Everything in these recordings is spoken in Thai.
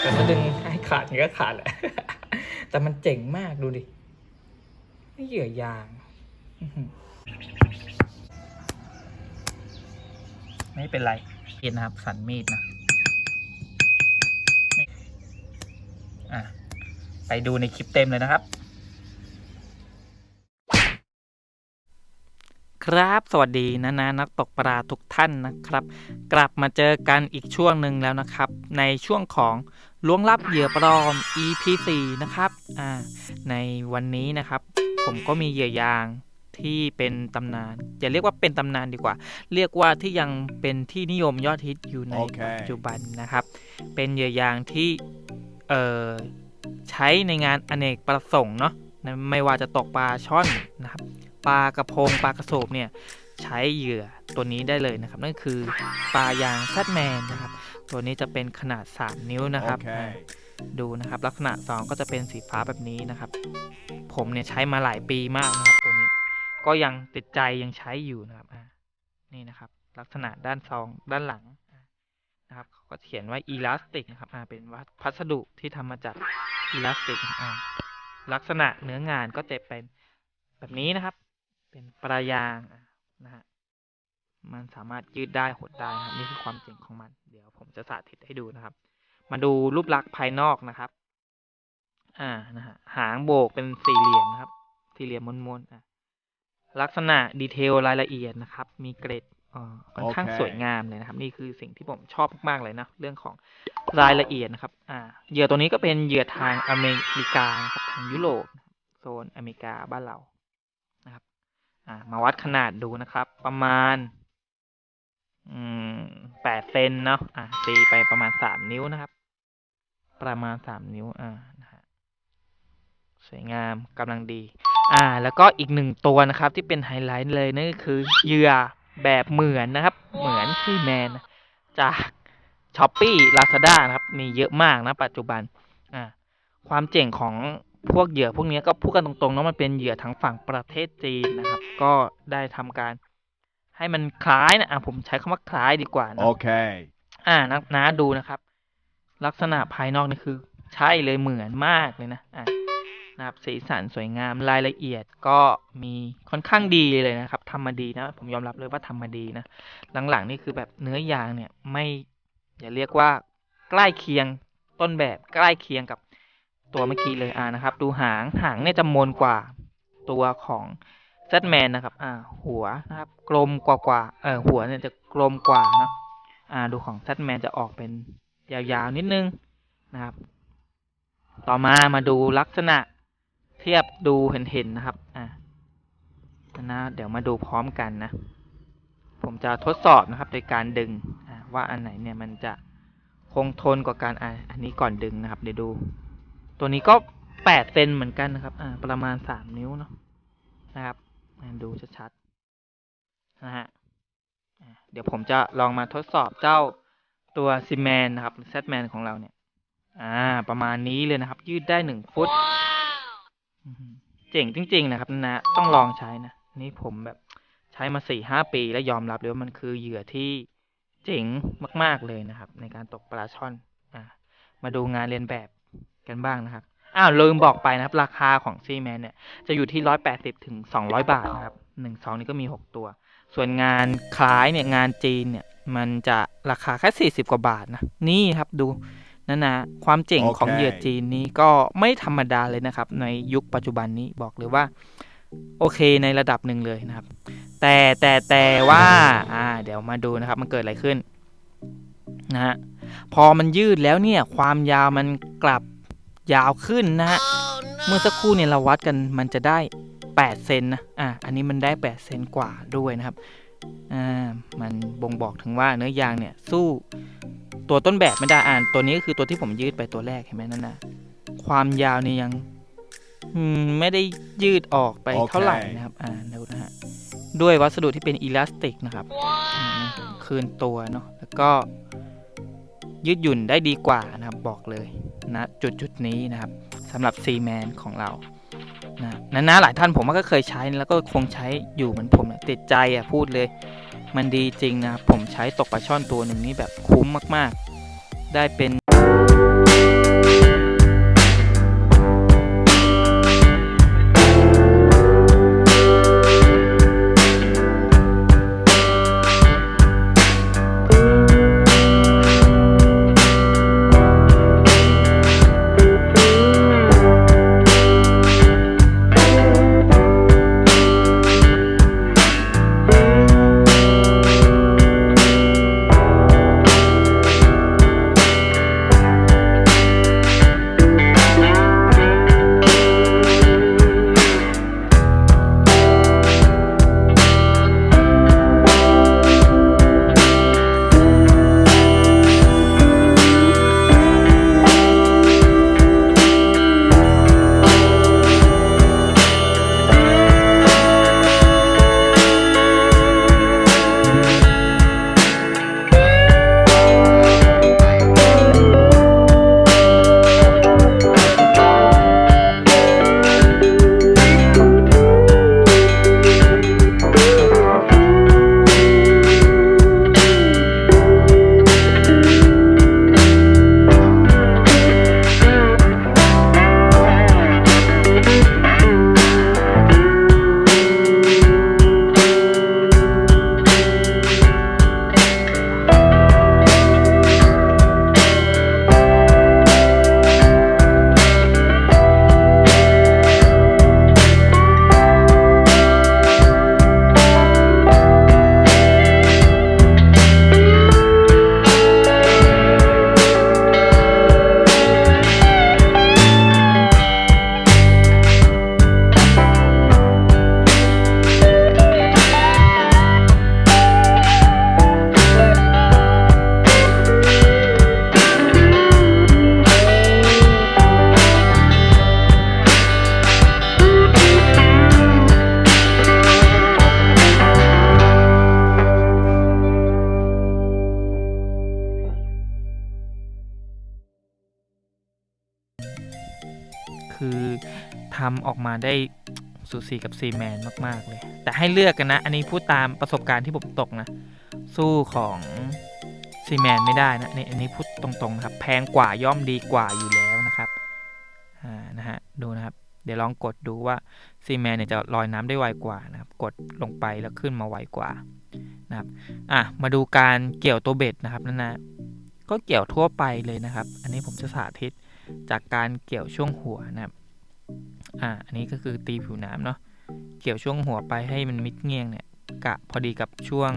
แต่ถ้าดึงให้ขาดก็ขาดแหละ แต่มันเจ๋งมากดูดิเหยื่อยางไม่เป็นไรเห็นนะครับ สันมีดนะ อะ ไปดูในคลิปเต็มเลยนะครับ ครับ สวัสดีนะนะนักตกปลาทุกท่านนะครับ กลับมาเจอกันอีกช่วงหนึ่งแล้วนะครับ ในช่วงของล้วงลับเหยื่อปลอม EP 4นะครับอ่าในวันนี้นะครับ ผมก็มีเหยื่อยางที่เป็นตำนาน อย่าเรียกว่าเป็นตำนานดีกว่า เรียกว่าที่ยังเป็นที่นิยมยอดฮิตอยู่ในโอเคปัจจุบันนะครับ เป็นเหยื่อยางที่เอ่อใช้ในงานอเนกประสงค์เนาะไม่ว่าจะตกปลาช่อนนะครับ ปลากระพงปลากระโสบเนี่ยใช้เหยื่อตัวนี้ได้เลยนะครับ นั่นคือปลายางแซดแมนนะครับ ตัวนี้จะเป็นขนาด 3 นิ้วนะครับโอเคอ่าดูนะครับ ลักษณะซองก็จะเป็นสีฟ้าแบบนี้นะครับ ผมเนี่ยใช้มาหลายปีมากนะครับ ตัวนี้ก็ยังติดใจยังใช้อยู่นะครับอ่านี่นะครับ ลักษณะด้านซองด้านหลังอ่านะครับเขาก็เขียนว่าอีลาสติกนะครับอ่าเป็นวัพัสดุที่ทำมาจากอีลาสติกอ่าลักษณะเนื้องานก็จะเป็นแบบนี้นะครับ เป็นปลายางนะฮะมันสามารถยืดได้หดได้นะครับนี่คือความเจ๋งของมัน เดี๋ยวผมจะสาธิตให้ดูนะครับ มาดูรูปลักษณ์ภายนอกนะครับ อ่านะฮะหางโบกเป็นสี่เหลี่ยมนะครับ สี่เหลี่ยมมนๆอะลักษณะดีเทลรายละเอียดนะครับ มีเกรดอ่อค่อนข้างสวยงามเลยนะครับ นี่คือสิ่งที่ผมชอบมากๆเลยนะ เรื่องของรายละเอียดนะครับ อ่า เหยื่อตัวนี้ก็เป็นเหยื่อทางอเมริกานะครับทางยุโรปโซนอเมริกาบ้านเรานะครับ มาวัดขนาดดูนะครับ ประมาณแปดเซนเนาะอะตีไปประมาณสามนิ้วนะครับ ประมาณสามนิ้ว อ่านะฮะสวยงามกำลังดี อ่า แล้วก็อีกหนึ่งตัวนะครับ ที่เป็นไฮไลท์เลยนั่นก็คือเหยื่อแบบเหมือนนะครับ เหมือนซีแมนจากช้อปปี้ลาซาด้านะครับ มีเยอะมากนะปัจจุบัน อ่า ความเจ๋งของ พวกเหยื่อพวกนี้ก็พูดกันตรงๆเนาะมันเป็นเหยื่อทางฝั่งประเทศจีนนะครับ ก็ได้ทำการให้มันคล้ายนะอะผมใช้คำว่าคล้ายดีกว่านะ Okay. อ่านะนะดูนะครับ ลักษณะภายนอกนี่คือ ใช่เลยเหมือนมากเลยนะอะนะครับสีสันสวยงามรายละเอียดก็มีค่อนข้างดีเลยนะครับทำมาดีนะ ผมยอมรับเลยว่าทำมาดีนะ หลังๆนี่คือแบบเนื้อยางเนี่ยไม่อย่าเรียกว่าใกล้เคียงต้นแบบใกล้เคียงกับ ตัวเมื่อกี้เลยอ่านะครับ ดูหางหางเนี่ยจะมนกว่าตัวของแซดแมนนะครับ อ่า หัวนะครับ กลมกว่ากว่าเออหัวเนี่ยจะกลมกว่าเนะอ่า ดูของแซดแมนจะออกเป็นยาวๆนิดนึงนะครับ ต่อมามาดูลักษณะเทียบดูเห็นๆนะครับ อ่านะเดี๋ยวมาดูพร้อมกันนะ ผมจะทดสอบนะครับ โดยการดึงว่าอันไหนเนี่ยมันจะคงทนกว่าการอันนี้ก่อนดึงนะครับ เดี๋ยวดู ตัวนี้ก็แปดเซนเหมือนกันนะครับ อ่า ประมาณสามนิ้วเนาะนะครับอ่าดูชัดๆนะฮะเดี๋ยวผมจะลองมาทดสอบเจ้าตัวซีแมนนะครับแซดแมนของเราเนี่ย อ่า ประมาณนี้เลยนะครับ ยืดได้หนึ่งฟุต เจ๋งจริง ๆ นะครับนะต้องลองใช้นะ นี่ผมแบบใช้มาสี่ห้าปีแล้วยอมรับเลยว่ามันคือเหยื่อที่เจ๋งมาก ๆเลยนะครับ ในการตกปลาช่อน อ่า มาดูงานเรียนแบบ กันบ้างนะครับ อ้าวลืมบอกไปนะครับ ราคาของซีแมนเนี่ย จะอยู่ที่ร้อยแปดสิบถึงสองร้อยบาทนะครับหนึ่งซองนี้ก็มีหกตัว ส่วนงานคล้ายเนี่ยงานจีนเนี่ย มันจะราคาแค่สี่สิบกว่าบาทนะ นี่ครับดูนั่นนะความเจ๋งของโอเคเหยื่อจีนนี้ก็ไม่ธรรมดาเลยนะครับ ในยุคปัจจุบันนี้บอกเลยว่า โอเคในระดับหนึ่งเลยนะครับ แต่แต่แต่ว่า อ่า เดี๋ยวมาดูนะครับ มันเกิดอะไรขึ้นนะฮะพอมันยืดแล้วเนี่ย ความยาวมันกลับ ยาวขึ้นนะฮะ เมื่อสักครู่เนี่ยเราวัดกันมันจะได้ 8 เซนนะ อ่าอันนี้มันได้ 8 เซนกว่าด้วยนะครับ อ่า มันบ่งบอกถึงว่าเนื้อยางเนี่ยสู้ตัวต้นแบบไม่ได้ อ่านตัวนี้ก็คือตัวที่ผมยืดไปตัวแรกเห็นไหมนั่นนะความยาวเนี่ยยังอืมไม่ได้ยืดออกไปเท่าไหร่นะครับ อ่าดูนะฮะ ด้วยวัสดุที่เป็นอีลาสติกนะครับอืมคืนตัวเนาะ แล้วก็ ยืดหยุ่นได้ดีกว่านะครับบอกเลยนะจุดจุดนี้นะครับสำหรับซีแมนของเรานะนะนะหลายท่านผมก็เคยใช้แล้วก็คงใช้อยู่เหมือนผมนะติดใจอะพูดเลย มันดีจริงนะผมใช้ตกปลาช่อนตัวหนึ่งนี่แบบคุ้มมาก ๆ ได้เป็น ทำออกมาได้สูสีกับซีแมนมาก ๆ เลย แต่ให้เลือกกันนะ อันนี้พูดตามประสบการณ์ที่ผมตกนะ สู้ของซีแมนไม่ได้นะนี่อันนี้พูดตรงๆนะครับ แพงกว่าย่อมดีกว่าอยู่แล้วนะครับอ่านะฮะดูนะครับ เดี๋ยวลองกดดูว่าซีแมนเนี่ยจะลอยน้ำได้ไวกว่านะครับ กดลงไปแล้วขึ้นมาไวกว่านะครับอะมาดูการเกี่ยวตัวเบ็ดนะครับนั่นนะก็เกี่ยวทั่วไปเลยนะครับ อันนี้ผมจะสาธิตจากการเกี่ยวช่วงหัวนะครับ อ่า อันนี้ก็คือตีผิวน้ำเนาะ เกี่ยวช่วงหัวไปให้มันมิดเงียงเนี่ย กะพอดีกับช่วง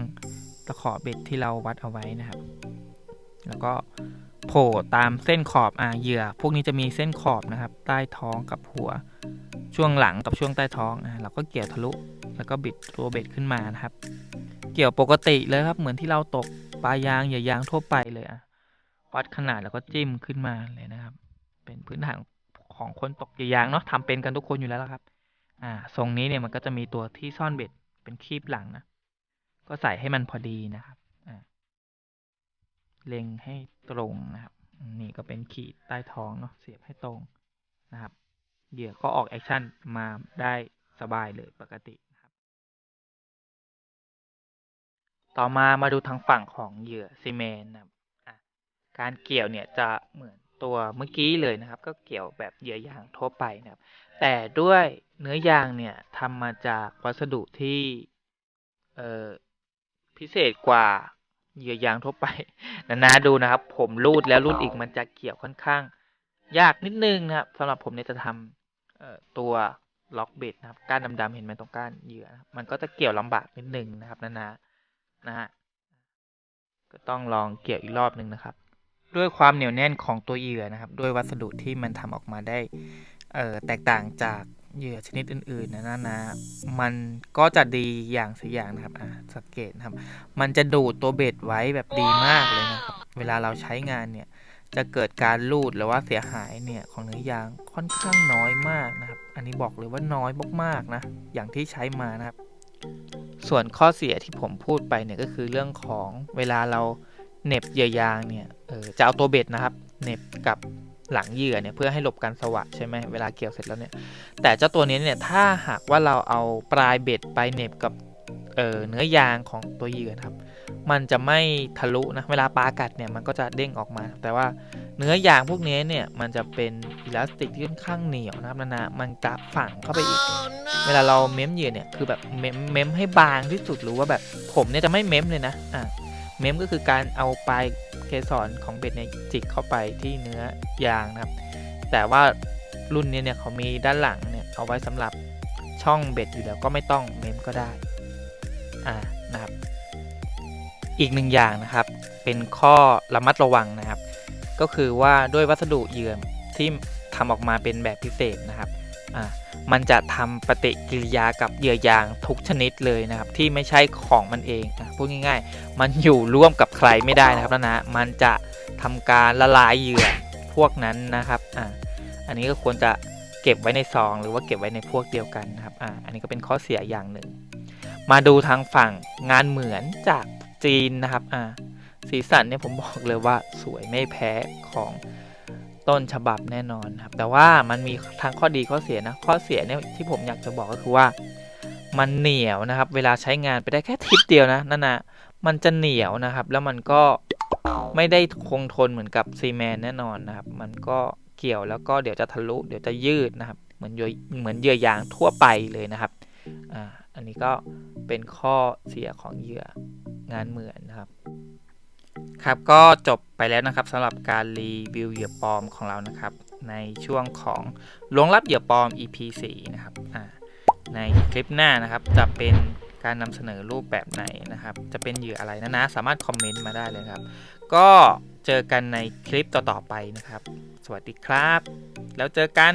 ตะขอเบ็ดที่เราวัดเอาไว้นะครับ แล้วก็โผล่ตามเส้นขอบอ่าเหยื่อ พวกนี้จะมีเส้นขอบนะครับ ใต้ท้องกับหัว ช่วงหลังกับช่วงใต้ท้องอ่าเราก็เกี่ยวทะลุ แล้วก็บิดตัวเบ็ดขึ้นมานะครับ เกี่ยวปกติเลยครับ เหมือนที่เราตกปลายางเหยื่อยางทั่วไปเลยอะ วัดขนาดแล้วก็จิ้มขึ้นมาเลยนะครับ เป็นพื้นฐาน ของคนตกยื่อยางเนาะทำเป็นกันทุกคนอยู่แล้วครับ อ่าทรงนี้เนี่ยมันก็จะมีตัวที่ซ่อนเบ็ดเป็นคีบหลังนะ ก็ใส่ให้มันพอดีนะครับ อ่าเล็งให้ตรงนะครับ นี่ก็เป็นขีดใต้ท้องเนาะเสียบให้ตรงนะครับ เหยื่อก็ออกแอคชั่นมาได้สบายเลยปกตินะครับ ต่อมามาดูทางฝั่งของเหยื่อซีเมนนะครับอะการเกี่ยวเนี่ยจะเหมือน ตัวเมื่อกี้เลยนะครับ ก็เกี่ยวแบบเหยื่อยางทั่วไปนะครับ แต่ด้วยเนื้อยางเนี่ยทำมาจากวัสดุที่พิเศษกว่าเหยื่อยางทั่วไปนะนะดูนะครับ ผมรูดแล้วรูดอีกมันจะเกี่ยวค่อนข้าง ยากนิดนึงนะครับสำหรับผมเนี่ยจะทำตัวล็อกเบ็ดนะครับ ก้านดำๆเห็นไหมตรงก้านเหยื่อนะมันก็จะเกี่ยวลำบากนิดนึงนะครับนะนะนะฮะก็ต้องลองเกี่ยวอีกรอบหนึ่งนะครับ ด้วยความเหนียวแน่นของตัวเหยื่อนะครับ ด้วยวัสดุที่มันทำออกมาได้เแตกต่างจากเหยื่อชนิดอื่นๆนะนะนะมันก็จะดีอย่างสิอย่างนะครับอะสังเกตนะครับ มันจะดูดตัวเบ็ดไว้แบบดีมากเลยนะครับ เวลาเราใช้งานเนี่ย จะเกิดการลูดหรือว่าเสียหายเนี่ยของเนื้อยางค่อนข้างน้อยมากนะครับ อันนี้บอกเลยว่าน้อยมากๆนะ อย่างที่ใช้มานะครับ ส่วนข้อเสียที่ผมพูดไปเนี่ยก็คือเรื่องของเวลาเรา เน็บเหยื่อยางเนี่ยเออจะเอาตัวเบ็ดนะครับเน็บกับหลังเหยื่อเนี่ยเพื่อให้หลบการสวะใช่ไหมเวลาเกี่ยวเสร็จแล้วเนี่ยแต่เจ้าตัวนี้เนี่ยถ้าหากว่าเราเอาปลายเบ็ดไปเน็บกับเเนื้อยางของตัวเหยื่อครับ มันจะไม่ทะลุนะเวลาปลากัดเนี่ยมันก็จะเด้งออกมา แต่ว่าเนื้อยางพวกนี้เนี่ยมันจะเป็นอิลาสติกที่ค่อนข้างเหนียวนะครับนาๆมันกะฝังเข้าไปอีก เวลาเราเม้มเหยื่อเนี่ยคือแบบเม้มเม้มให้บางที่สุดหรือว่าแบบผมเนี่ยจะไม่เม้มเลยนะอะ เมมก็คือการเอาปลายเกสรของเบ็ดเนี่ยจิกเข้าไปที่เนื้อยางนะครับ แต่ว่ารุ่นนี้เนี่ยเขามีด้านหลังเนี่ยเอาไว้สำหรับช่องเบ็ดอยู่แล้วก็ไม่ต้องเมมก็ได้อ่านะครับ อีกหนึ่งอย่างนะครับ เป็นข้อระมัดระวังนะครับ ก็คือว่าด้วยวัสดุเยื่อที่ทำออกมาเป็นแบบพิเศษนะครับอ่า มันจะทำปฏิกิริยากับเหยื่อยางทุกชนิดเลยนะครับ ที่ไม่ใช่ของมันเองนะพูดง่าย ๆ มันอยู่ร่วมกับใครไม่ได้นะครับนะมันจะทำการละลายเหยื่อพวกนั้นนะครับอ่าอันนี้ก็ควรจะเก็บไว้ในซอง หรือว่าเก็บไว้ในพวกเดียวกันนะครับอ่าอันนี้ก็เป็นข้อเสียอย่างหนึ่ง มาดูทางฝั่งงานเหมือนจากจีนนะครับอ่าสีสันเนี่ยผมบอกเลยว่าสวยไม่แพ้ของ ต้นฉบับแน่นอนครับ แต่ว่ามันมีทั้งข้อดีข้อเสียนะ ข้อเสียเนี่ยที่ผมอยากจะบอกก็คือว่า มันเหนียวนะครับ เวลาใช้งานไปได้แค่ทิปเดียวนะนั่นนะมันจะเหนียวนะครับ แล้วมันก็ไม่ได้คงทนเหมือนกับซีแมนแน่นอนนะครับ มันก็เกี่ยวแล้วก็เดี๋ยวจะทะลุ เดี๋ยวจะยืดนะครับ เหมือนเยื่อเหมือนเหยื่อยางทั่วไปเลยนะครับอ่าอันนี้ก็เป็นข้อเสียของเหยื่องานเหมือนนะครับ ครับก็จบไปแล้วนะครับสำหรับการรีวิวเหยื่อปลอมของเรานะครับ ในช่วงของล้วงลับเหยื่อปลอม EP 4นะครับในคลิปหน้านะครับจะเป็นการนำเสนอรูปแบบไหนนะครับ จะเป็นเหยื่ออะไรนะนะ สามารถคอมเมนต์มาได้เลยครับ ก็เจอกันในคลิปต่อๆไปนะครับ สวัสดีครับ แล้วเจอกัน